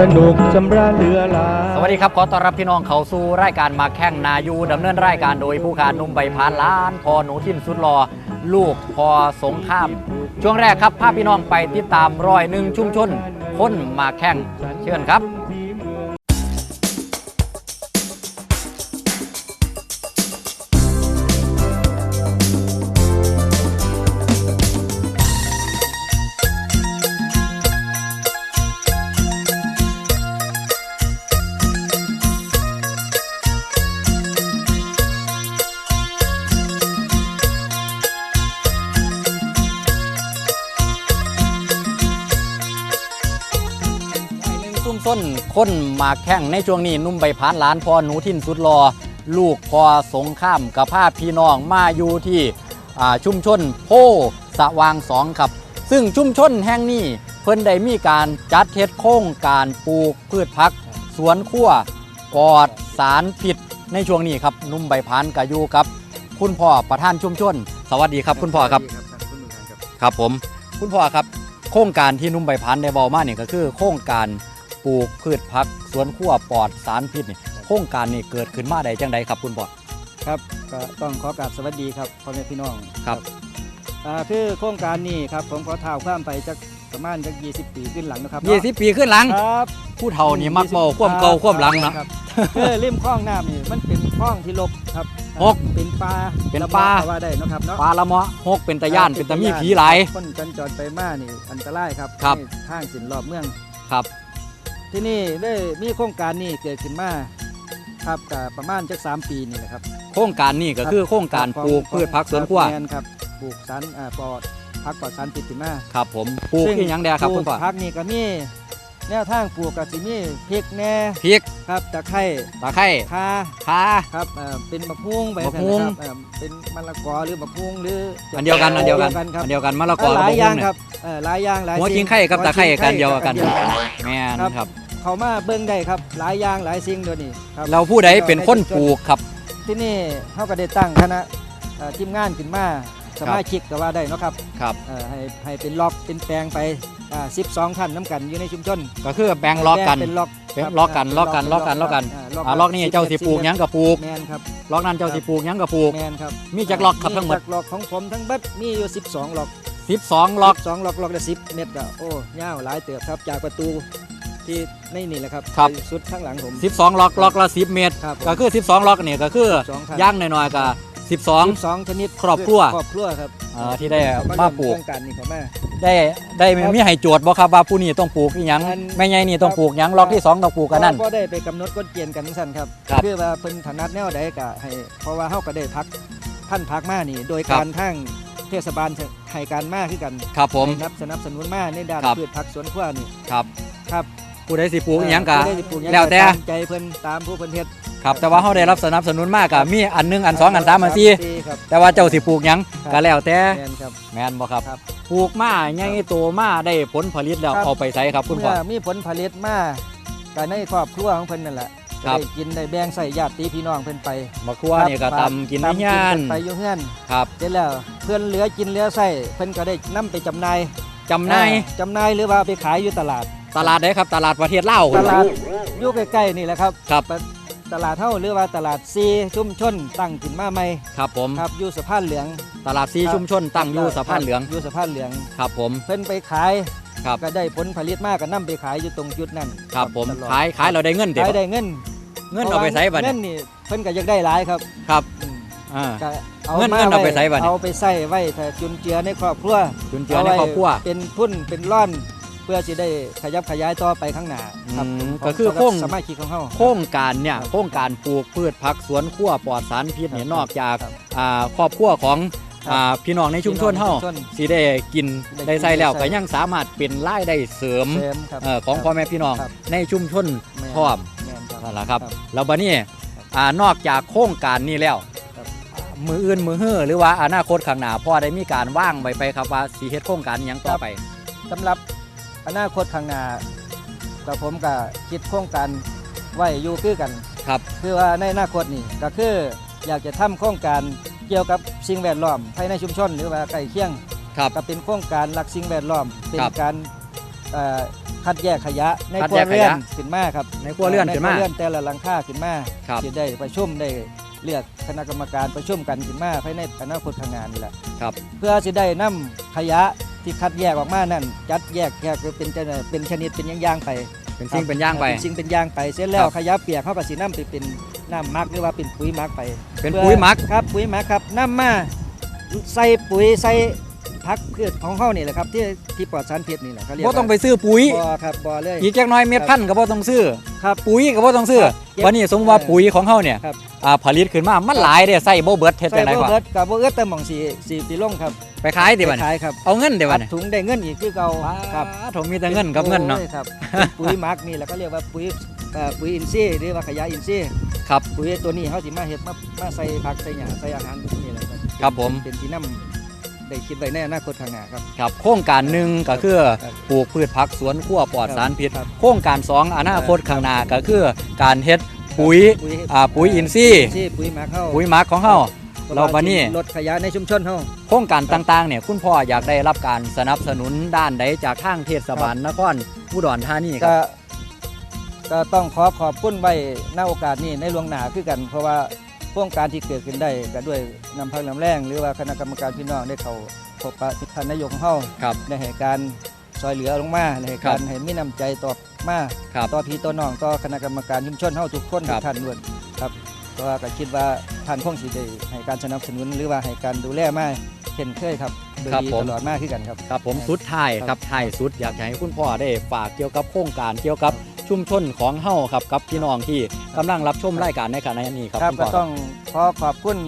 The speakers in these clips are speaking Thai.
สนุกสำราญเรือลาสวัสดีครับขอต้อนรับพี่น้องเขาสู่รายการมาแข่งนายูดำเนินรายการโดยผู้การนุ่มใบพานล้านพอหนูทิมสุดรอลูกพอสงข้าม ช่วงแรกครับพาพี่น้องไปติดตามรอยหนึ่งชุมชนคนมาแข่งเชิญครับ ส้นคนมาแข่งในช่วงนี้หนุ่มใบพานล้านพอหนูทินสุดรอ ลูกพอสงข้ามกับภาพพี่น้องมาอยู่ที่อ่าชุมชนโพสว่างสองครับ ซึ่งชุมชนแห่งนี้เพิ่นได้มีการจัดเทศโครงการปลูกพืชพัก สวนครัวปลอดสารพิษในช่วงนี้ครับหนุ่มใบพานกายูครับ คุณพ่อประธานชุมชน สวัสดีครับ คุณพ่อครับครับผม คุณพ่อครับ โครงการที่หนุ่มใบพันได้บอกมาเนี่ยก็คือ โครงการ ปลูกพืชพักสวนครัวปลอดสารพิษนี่โครงการนี้เกิดขึ้นมาได้จังใดครับคุณพ่อ ครับก็ต้องขอกราบสวัสดีครับพ่อแม่พี่น้องครับ อ่าคือโครงการนี้ครับผมขอท้าวความไปจากประมาณจาก20 ปีขึ้นหลังนะครับยี่สิบปีขึ้นหลัง ครับผู้เฒ่านี่มักเมาความเก่าความหลังนะครับคือริมคลองน้ำนี่มันเป็นคลองที่ลบครับหกเป็นปลาเป็นปลาก็ว่าได้เนาะครับเนาะ ปลาละเมาะหกเป็นตะย่านเป็นตะมีผีหลาย คนจันจรไปมานี่อันตรายครับครับนี่ทางสินรอบเมืองครับ ที่นี่ได้มีโครงการนี้เกิดขึ้นมาครับก็ประมาณจาก3ปีนี่แหละครับ โครงการนี้ก็คือโครงการปลูกพืชพักสวนครัวแมนครับปลูกสารอ่าปลอดพักปลอดสารพิษขึ้นมาครับผมปลูกที่ยังแดครับปคุณพ่อพักนี่ก็มี แนวทางปลูกก็สิมีพริกแหน่พริกครับตะไคร้ตะไคร้ข่าข่าครับเอ่อเป็นมะพุงไปมะพร้าวครับเอ่อเป็นมะละกอหรือมะพุงหรืออัอันเดียวกันอันเดียวกันครับอันเดียวกันมะละกอหลายกับอย่างมะม่วงเนี่ครับเอ่อหลายอย่างหลายหัวสิ่ชิงไข่กับตะไคร้หัวชิงกันเดียวกันอัแม่นครับครับ เขามาเบิ่งได้ครับหลายอย่างหลายสิ่งเดี๋ยวนี้ครับเราผู้ใดเป็นคนปลูกครับ ที่นี่เขาก็ได้ตั้งคณะเอ่อทีมงานขึ้นมา สมาชิกก็ว่าได้เนาะครับครับเอ่อให้ให้เป็นล็อกเป็นแปลงไปอ่า12ท่านน้ำกันอยู่ในชุมชน ก็คือแบ่งล็อกกันเป็นล็อกเป็นครับล็อกกันเป็นล็อกกันล็อกกันล็อกกันาอ่าล็อกนี่เจ้าสิปลูกหยังกับปลูกแมนครับล็อกนั้นเจ้าสิปลูกหยังกับปลูกแมนครับมีจักล็อกครับทั้งหมดจักล็อกของผมทั้งเบัดมีอยู่12ล็อก12ล็อก12ล็อกล็อกละ10เมตรก็โอ้ยาวหลายเติบครับจากประตูที่ในนี่แหละครับครับไปสุดข้างหลังผม 12 ล็อกล็อกละ10 เมตรครับผมก็คือ 12 ล็อกนี่ก็คือ12คันย่างน้อยๆก็ 12 12ชนิดครอบครัว ครอบครัวครับเอ่อที่ได้มาปลูกโครงการนี้เขามาได้ได้มีให้โจทย์บ่ครับว่าผู้นี้ต้องปลูกอีหยังอัน แม่ใหญ่นี่ต้องปลูกหยังล็อกที่สองต้องปลูกกันนั่น ก็ได้ไปกำหนดกฎเกณฑ์กันสั่นครับครับ คือว่าเพิ่นถนัดแนวใดก็ให้ เพราะว่าเฮาก็ได้พักท่านพักมานี่ โดยครับการทั้งเทศบาลให้การมาคือกันครับผม ให้นับสนับสนุนมาในด้านครับ พืชผักสวนครัวนี่ครับ ครับผู้ใดสิปลูกอีหยังก็ผู้ใดสิปลูกหยังแล้วแต่ตามใจเพิ่นตามผู้เพิ่นเฮ็ด ครับแต่ว่าเฮาได้รับสนับสนุนมากก็มีอันหนึงอันสองอันสามอันสี่ครับ แต่ว่าเจ้าสิปลูกหยังครับ ก็แล้วแต่แม่นครับ แม่นบ่ครับครับ ปลูกมาใหญ่โตมาได้ผลผลิตแล้วครับเอาไปใช้ครับคุณพ่อ เมื่อมีผลผลิตมาก็ในครอบครัวของเพิ่นนั่นแหละครับ ได้กินได้แบ่งใส่ญาติพี่น้องเพิ่นไปมาครัวนี่ก็ครับตำกินในตำงานเพิ่ไปอยู่เฮือนครับเสร็จแล้วเพื่อนเหลือกินเหลือใส่เพิ่นก็ได้นํไปจำหน่ายจำหนายอ่จำหน่ายหรือว่าไปขายอยู่ตลาด ตลาดไหนครับ ตลาดประเทศลาว ตลาดอยู่ใกล้ๆนี่แหละครับครับ ตลาดเท่าหรือว่าตลาดซีชุมชนตั้งขึ้นมาใหม่ครับผม ครับอยู่สะพานเหลือง ตลาดซีชุมชนตั้งอยู่สะพานเหลือง อยู่สะพานเหลืองครับผม เพิ่นไปขายครับ ก็ได้ผลผลิตมากก็นํไปขายอยู่ตรงจุดนั้นครับผม ตลอดขายขายเราได้เงินเด็ดขายได้เงินเงินเอาไปใช้บัดเงินี้นนี่เพิ่นก็อยากได้หลายครับ ครับอืมอ่า ก็เงินมาเงินเอาไปว้ใช้บัดนี้ เอาไปใส่ไว้ถ้าจุนเจือในครอบครัวจุนเจือในครอบครัวเาไว้เป็นทุนเป็นร่อนเพื่อจะได้ขยับขยายต่อไปข้างหน้าครับอืมขงก็คือสำหรับโครงสมาชิกของเฮาโครงการเนี่ยครับโครงการปลูกพืชผักสวนครัวปลอดสารพิษเนี่ยครับนอกจากครับอ่าครอบครัวของครับอ่าพี่น้องในชุมชนเฮาพี่น้องในชุมชนสิได้กินได้กินได้ใส่แล้วได้ใส่ก็ยังสามารถเป็นรายได้เสริมเสริมครับ เอ่อของพ่อแม่พี่น้องครับในชุมชนแม่น พร้อม แม่นครับนั่นแหละครับ ครับ แล้วบัดนี้อ่านอกจากโครงการนี้แล้ว ครับ มืออื่นมือเฮือหรือว่าอนาคตข้างหน้าพ่อได้มีการว่างไว้ไปครับว่าสีเฮ็ดโครงการอิหยังต่อไป สำหรับ อนาคตข้างหน้ากับผมก็คิดโครงการไว้อยู่คือกัน ครับคือว่าในอนาคตนี่ก็คืออยากจะทำโครงการเกี่ยวกับสิ่งแวดล้อมภายในชุมชน หรือว่าใกล้เคียงครับ ก็เป็นโครงการรักสิ่งแวดล้อม เป็นครับการเอ่อคัดแยกขยะในคัดครัแยวกขเรือนยะขึ้นมาครับในครัวเรือนขึ้นมาใครัวเรือนแต่ละหลังคาขึ้นมาครับ จะได้ประชุมได้เลือกคณะกรรมการประชุมกันขึ้นมาภายในอนาคตข้างหน้านี่แหละ ครับ เพื่อจะได้นำขยะ ที่คัดแยกออกมานั่นจัดแยกแยกเป็นจะเป็นชนิดเป็นอย่างๆไปเป็นสิ่งเป็นอย่างไปเป็นสิ่งเป็นอย่างไปเสร็จแล้วครับขยะเปียกเขาก็สินำไปเป็นน้ำหมักหรือว่าเป็นปุ๋ยหมักไป เป็นพื่อปุ๋ยหมักครับปุ๋ยหมักครับนำมาใส่ปุ๋ยใส่พักพืชของเขานี่แหละครับที่ที่ปลอดสารพิษนี่แหละเขาเรียกบ่ต้องไปซื้อปุ๋ยบ่อครับบ่อเลยอีกจักหน้อยเม็ดพันธุ์ก็บ่ต้องซื้อครับปุ๋ยก็บ่ต้องซื้อครับเก็บวันนี้สมมติว่าเออปุ๋ยของเฮาเนี่ยครับ อ่าผลิตขึ้นมา มันหลายเด้ใส่บ่เบิดเฮ็ดใส่จังได๋บ่ก่อนเบิดกับบ่เอิดแต่หม่องสีสีปีลงครับ ไปขายดิบัดไปนี้ขายครับเอาเงินเด้บัอัดดนี้ถุงได้เงินอีกคือเก่าครับผมมีแต่เงินกับเงินเนาะโอ้ยครับเป็นปุ๋ยหมักนี่แหละก็เรียกว่าปุ๋ยเอ่อปุ๋ยอินทรีย์หรือว่าขยะอินทรีย์ครับปุ๋ยตัวนี้เขาสิมาเฮ็ดมามาใส่ผักใส่หญ้าใส่อาหารนี่แหละครับครับผมเป็นที่นำได้คิดไว้ในอนาคตข้างหน้าครับครับ โครงการหนึ่งก็คือครับปลูกพืชผักสวนครัวปลอดครับสารพิษครับโครงการสองอนาคตข้างหน้าก็คือการเฮ็ด ปุ๋ยปุ๋ยอ่าปุ๋ยอินทรีย์ที่ปุ๋ยหมักเฮาปุ๋ยหมักของเฮา เราบัดนี้ ลดขยะในชุมชนเฮา โครงการต่างๆเนี่ยคุณพ่ออยากได้รับการสนับสนุนด้านใดจากทางเทศบาลนครอุดรธานีคก็รับ ก็ต้องขอขอบคุณไว้ณโอกาสนี้ในหลวงหนาคือกัน เพราะว่าโครงการที่เกิดขึ้นได้ก็ด้วยนำพักนำแรง หรือว่าคณะกรรมการพี่น้องได้เข้าพบปะท่านนายกของเฮาครับ ในเหตุการณ์ซอยเหลือลงมาในเหตุการครัณ์บให้มีน้ำใจตอบ มาครับต่อพี่ต่อน้องต่อคณะกรรมการชุมชนเฮาทุกคนครัทุบ กท่านด้วยครับเพราะว่าก็คิดว่าท่านคงสิได้ให้การสนับสนุนหรือว่าให้การดูแลมาเช่นเคยครับโดยครับดีผม ตลอดมาคือกันครับ ครับผมสุดท้ายครับท้ายสุดอยากจะให้คุณพ่อได้ฝากเกี่ยวกับโครงการเกี่ยวกับชุมชนของเฮาครับกับพี่น้องที่กำลังรับชมรายการในขณะนี้ครับครับคุณก็พ่อ ต้องขอขอบคุณ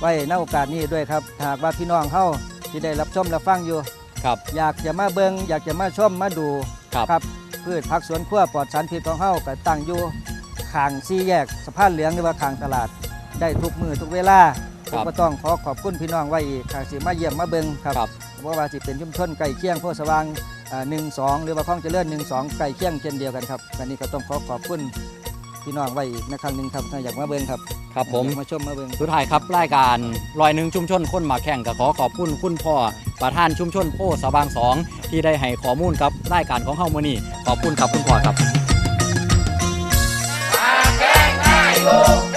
ไว้ในโอกาสนี้ด้วยครับหากว่าพี่น้องเฮาที่ได้รับชมรับฟังอยู่ ครับ อยากจะมาเบิงอยากจะมาชมมาดู ครับ ครับพืชผักสวนครัวปลอดสารพิษของเฮาก็ตั้งอยู่ข้างสี่แยกสะพานเหลืองหรือว่าข้างตลาด ได้ทุกมือทุกเวลาคผรัมบก็ต้องขอขอบคุณพี่น้องไว้อีกหากสิมาเยี่ยมมาเบิงครับครับเพราะว่าสิเป็นชุมชนใกล้เคียงโพธิ์สว่างหนึ่งสองหรือว่าคลองเจริญหนึ่งสองใกล้เคียงเช่นเดียวกันครับอันนี้ก็ต้องขอขอบคุณ พี่น้องไว้อีกในครั้งหนึ่งครับถ้าอยากมาเบิงครับครับผม อยากมาชมมาเบิงสุดท้ายครับรายการลอยหนึ่งชุมชนคนมาแข่งก็ขอขอบคุณคุณพ่อประธานชุมชนโพสะบางสองที่ได้ให้ข้อมูลกับรายการของเฮามื้อนี้ขอบคุณครับคุณพ่อครับสวัสดี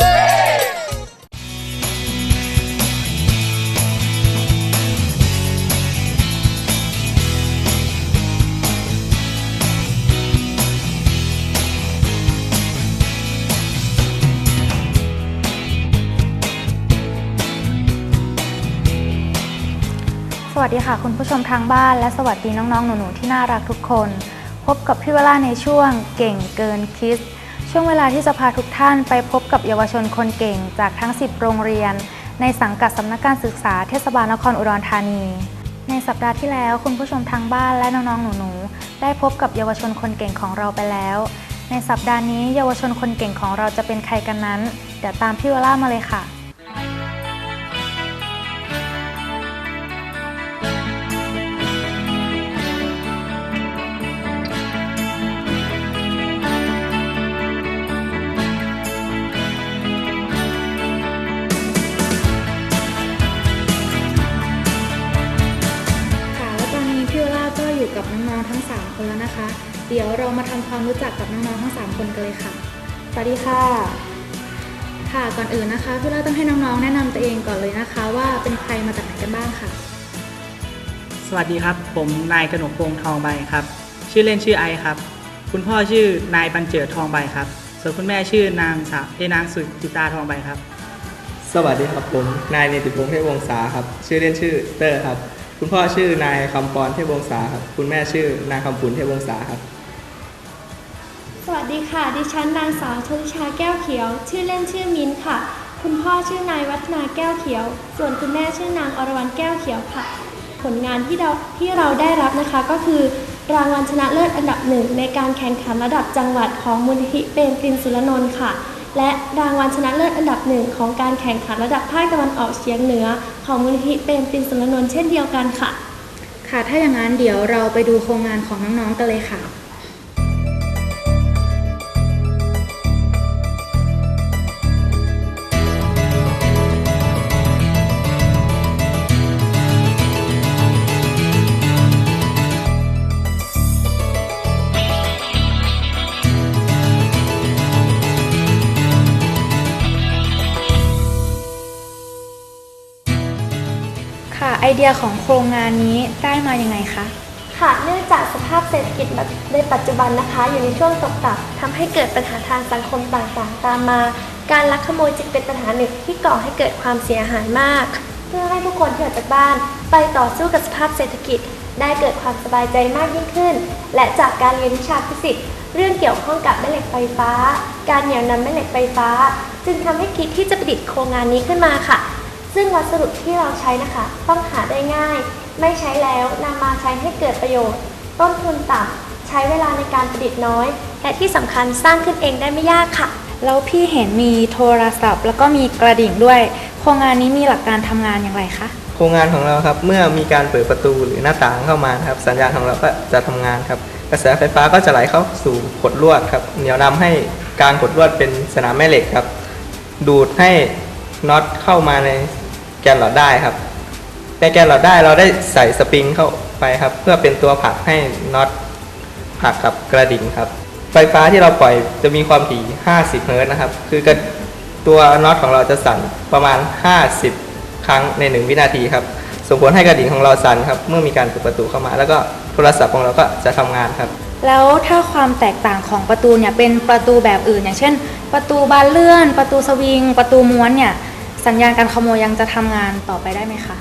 ดีค่ะคุณผู้ชมทางบ้านและสวัสดีน้องๆ หนูๆ ที่น่ารักทุกคน พบกับพี่เวลาในช่วงเก่งเกินคิด ช่วงเวลาที่จะพาทุกท่านไปพบกับเยาวชนคนเก่งจากทั้ง 10 โรงเรียน ในสังกัดสำนักการศึกษาเทศบาลนครอุดรธานี ในสัปดาห์ที่แล้วคุณผู้ชมทางบ้านและน้องๆ หนูๆ ได้พบกับเยาวชนคนเก่งของเราไปแล้ว ในสัปดาห์นี้เยาวชนคนเก่งของเราจะเป็นใครกันนั้น เดี๋ยวตามพี่เวลามาเลยค่ะ มาทำความรู้จักกับน้องๆทั้ง 3 คนกันเลยค่ะ สวัสดีค่ะ ค่ะ ก่อนอื่นนะคะพี่โอล่าต้องให้น้องๆ แนะนำตัวเองก่อนเลยนะคะ ว่าเป็นใครมาจากไหนกันบ้างค่ะ สวัสดีครับ ผมนายกนกพงษ์ทองใบครับ ชื่อเล่นชื่อไอครับ คุณพ่อชื่อนายบันเจิดทองใบครับ ส่วนคุณแม่ชื่อนางสาวเอนางสุจิตาทองใบครับ สวัสดีครับผมนายเนติพงษ์เทพวงศาครับ ชื่อเล่นชื่อเตอร์ครับ คุณพ่อชื่อนายคำปอนเทพวงศาครับ คุณแม่ชื่อนางคำปุนเทพวงศาครับสวัส ดีค่ะ ดิฉันนางสาวชลิชาแก้วเขียว ชื่อเล่นชื่อมิ้นค่ะ คุณพ่อชื่อนายวัฒนาแก้วเขียว ส่วนคุณแม่ชื่อนางอรวรรณแก้วเขียวค่ะ ผลงานที่เราที่เราได้รับนะคะก็คือ รางวัลชนะเลิศอันดับหนึ่งในการแข่งขันระดับจังหวัดของมูลนิธิเปรมปรินสุรนนท์ค่ะ และรางวัลชนะเลิศอันดับหนึ่งของการแข่งขันระดับภาคตะวันออกเฉียงเหนือ ของมูลนิธิเปรมปรินสุรนนท์เช่นเดียวกันค่ะ ค่ะ ถ้าอย่างนั้นเดี๋ยวเราไปดูโครงงานของน้องๆกันเลยค่ะ เดียของโครงงานนี้ได้มายังไงคะ ค่ะเนื่องจากสภาพเศรษฐกิจในปัจจุบันนะคะ อยู่ในช่วงตกต่ำทำให้เกิดปัญหาทางสังคมต่างๆ ตามมา การลักขโมยจึงเป็นปัญหาหนึ่งที่ก่อให้เกิดความเสียหายมาก เพื่อให้ทุกคนที่ออกจากบ้าน ไปต่อสู้กับสภาพเศรษฐกิจ ได้เกิดความสบายใจมากยิ่งขึ้น และจากการเรียนวิชาฟิสิกส์เรื่องเกี่ยวข้องกับแม่เหล็กไฟฟ้า การเหนี่ยวนำแม่เหล็กไฟฟ้า จึงทำให้คิดที่จะประดิษฐ์โครงงานนี้ขึ้นมาค่ะ ซึ่งวัสดุที่เราใช้นะคะ ต้องหาได้ง่าย ไม่ใช้แล้วนำมาใช้ให้เกิดประโยชน์ ต้นทุนต่ำใช้เวลาในการประดิษฐ์น้อย และที่สำคัญสร้างขึ้นเองได้ไม่ยากค่ะ แล้วพี่เห็นมีโทรศัพท์ แล้วก็มีกระดิ่งด้วย โครงงานนี้มีหลักการทำงานอย่างไรคะโครงงานของเราครับเมื่อมีการเปิดประตูหรือหน้าต่างเข้ามานะครับ สัญญาณของเราก็จะทำงานครับ กระแสไฟฟ้าก็จะไหลเข้าสู่ขดลวดครับเหนี่ยวนำให้กลางขดลวดเป็นสนามแม่เหล็กครับ ดูดให้น็อตเข้ามาใน แกนหลอดได้ครับ ในแกนหลอดได้เราได้ใส่สปริงเข้าไปครับ เพื่อเป็นตัวผลักให้น็อตผลักกับกระดิ่งครับ ไฟฟ้าที่เราปล่อยจะมีความถี่ 50 เฮิร์ตนะครับ คือกระตัวน็อตของเราจะสั่นประมาณ 50 ครั้งใน 1 วินาทีครับส่งผลให้กระดิ่งของเราสั่นครับ เมื่อมีการเปิดประตูเข้ามา แล้วก็โทรศัพท์ของเราก็จะทำงานครับ แล้วถ้าความแตกต่างของประตูเนี่ยเป็นประตูแบบอื่น อย่างเช่น ประตูบานเลื่อน ประตูสวิง ประตูม้วนเนี่ย สัญญาณการขโมยยังจะทำงานต่อไปได้ไหมคะ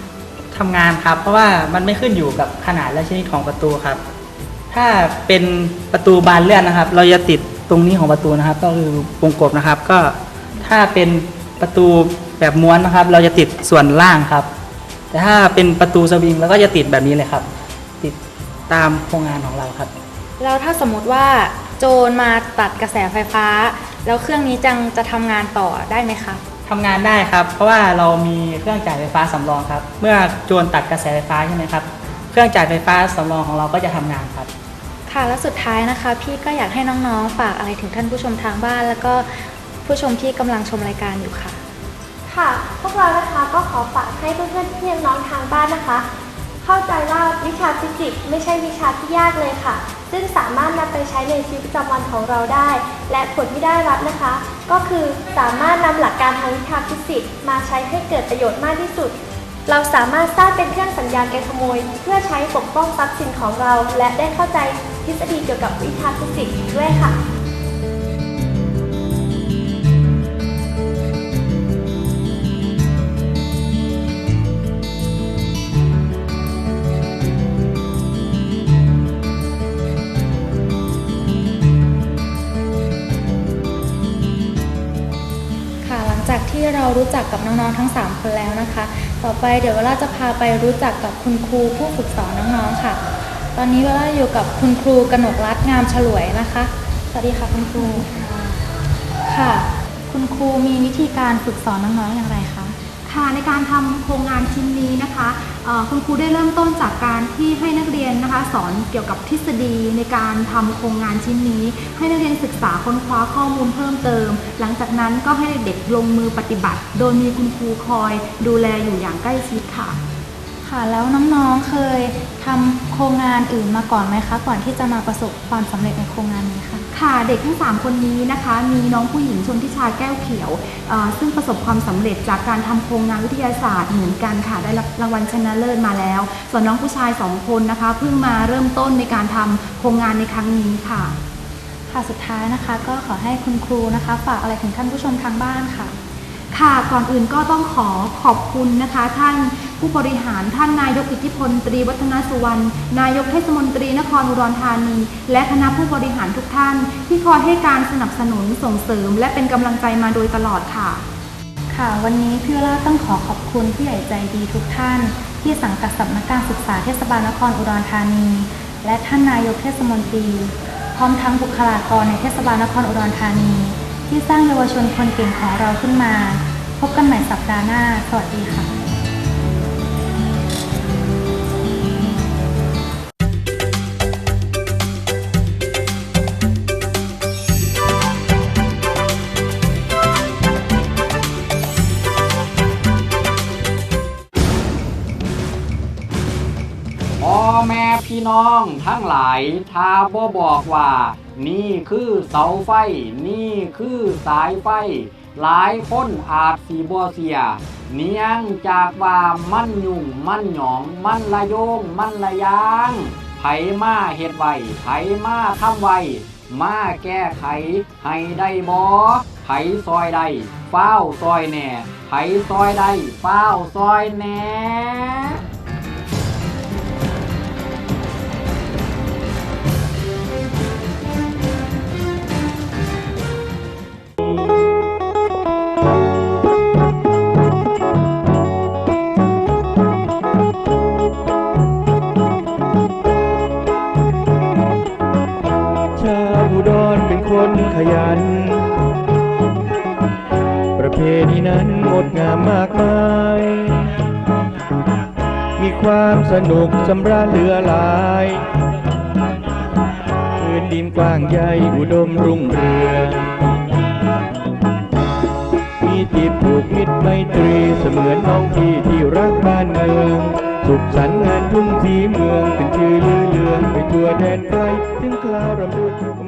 ทำงานครับ เพราะว่ามันไม่ขึ้นอยู่กับขนาดและชนิดของประตูครับ ถ้าเป็นประตูบานเลื่อนนะครับ เราจะติดตรงนี้ของประตูนะครับ ก็คือวงกบนะครับ ก็ถ้าเป็นประตูแบบม้วนนะครับ เราจะติดส่วนล่างครับ แต่ถ้าเป็นประตูสวิงเราก็จะติดแบบนี้เลยครับ ติดตามโครงงานของเราครับ แล้วถ้าสมมติว่าโจรมาตัดกระแสไฟฟ้า แล้วเครื่องนี้จังจะทำงานต่อได้ไหมคะ ทำงานได้ครับ เพราะว่าเรามีเครื่องจ่ายไฟฟ้าสำรองครับ เมื่อโจรตัดกระแสไฟฟ้าใช่ไหมครับ เครื่องจ่ายไฟฟ้าสำรองของเราก็จะทำงานครับ ค่ะและสุดท้ายนะคะ พี่ก็อยากให้น้องๆ ฝากอะไรถึงท่านผู้ชมทางบ้าน แล้วก็ผู้ชมที่กำลังชมรายการอยู่ค่ะ ค่ะ พวกเรานะคะก็ขอฝากให้เพื่อนๆพี่น้องๆทางบ้านนะคะ เข้าใจว่าวิชาฟิสิกส์ไม่ใช่วิชาที่ยากเลยค่ะ ซึ่งสามารถนำไปใช้ในชีวิตประจำวันของเราได้ และผลที่ได้รับนะคะ ก็คือสามารถนำหลักการทางวิชาฟิสิกส์มาใช้ให้เกิดประโยชน์มากที่สุด เราสามารถสร้างเป็นเครื่องสัญญาณการขโมย เพื่อใช้ปกป้องทรัพย์สินของเรา และได้เข้าใจทฤษฎีเกี่ยวกับวิชาฟิสิกส์ด้วยค่ะ เรารู้จักกับน้องๆทั้ง 3 คนแล้วนะคะ ต่อไปเดี๋ยวเวลาจะพาไปรู้จักกับคุณครูผู้ฝึกสอนน้องๆค่ะ ตอนนี้เวลาอยู่กับคุณครูกนกรัตน์งามฉลวยนะคะ สวัสดีค่ะคุณครูค่ะ คุณครูมีวิธีการฝึกสอนน้องๆอย่างไรคะ ค่ะในการทำโครงงานชิ้นนี้นะคะคุณครูได้เริ่มต้นจากการที่ให้นักเรียนนะคะ สอนเกี่ยวกับทฤษฎีในการทำโครงงานชิ้นนี้ ให้นักเรียนศึกษาค้นคว้าข้อมูลเพิ่มเติม หลังจากนั้นก็ให้เด็กลงมือปฏิบัติ โดยมีคุณครูคอยดูแลอยู่อย่างใกล้ชิดค่ะ ค่ะแล้วน้องๆเคย ครงงานอื่นมาก่อนไหมคะ ก่อนที่จะมาประสบความสำเร็จในโครงงานนี้ค่ะค่ะเด็กทั้ง 3 คนนี้นะคะ มีน้องผู้หญิงชนทิชาแก้วเขียวเอ่อซึ่งประสบความสำเร็จจากการทำโครงงานวิทยาศาสตร์เหมือนกันค่ะ ได้รับรางวัลชนะเลิศมาแล้ว ส่วนน้องผู้ชาย 2 คนนะคะ เพิ่งมาเริ่มต้นในการทำโครงงานในครั้งนี้ค่ะ ค่ะสุดท้ายนะคะ ก็ขอให้คุณครูนะคะ ฝากอะไรถึงท่านผู้ชมทางบ้านค่ะค่ะก่อนอื่นก็ต้องขอขอบคุณนะคะ ท่าน ผู้บริหารท่านนายกอิทธิพลตรีวัฒนสุวรรณ นายกเทศมนตรีนครอุดรธานี และคณะผู้บริหารทุกท่าน ที่คอยให้การสนับสนุนส่งเสริม และเป็นกำลังใจมาโดยตลอดค่ะ ค่ะ วันนี้พี่วราต้องขอขอบคุณผู้ใหญ่ใจดีทุกท่าน ที่สังกัดสำนักการศึกษาเทศบาลนครอุดรธานี และท่านนายกเทศมนตรี พร้อมทั้งบุคลากรในเทศบาลนครอุดรธานี ที่สร้างเยาวชนคนเก่งของเราขึ้นมา พบกันใหม่สัปดาห์หน้า สวัสดีค่ะ น้องทั้งหลายถ้าบ่บอกว่า นี่คือเสาไฟ นี่คือสายไฟ หลายคนอาจสีบ่เสีย เนียงจากว่ามันยุ่งมันหยอง มันละโยง มันละยางไผมาเฮ็ดไว้ไผมาทำไว้มาแก้ไขให้ได้บ่ไผซอยได้เฝ้าซอยแหน่ไผซอยได้เฝ้าซอยแหน่ คนขยัน ประเพณีนั้นงดงามมากมาย มีความสนุกสำราญเหลือหลาย พื้นดินกว้างใหญ่อุดมรุ่งเรืองมีจิตผูกมิตรไมตรีเสมือนน้องพี่ที่รักบ้านเมืองสุขสันต์งานทุ่งสีเมืองเป็นชื่อลือเลืองไปทั่วแดนไกลถึงคราวรำลึก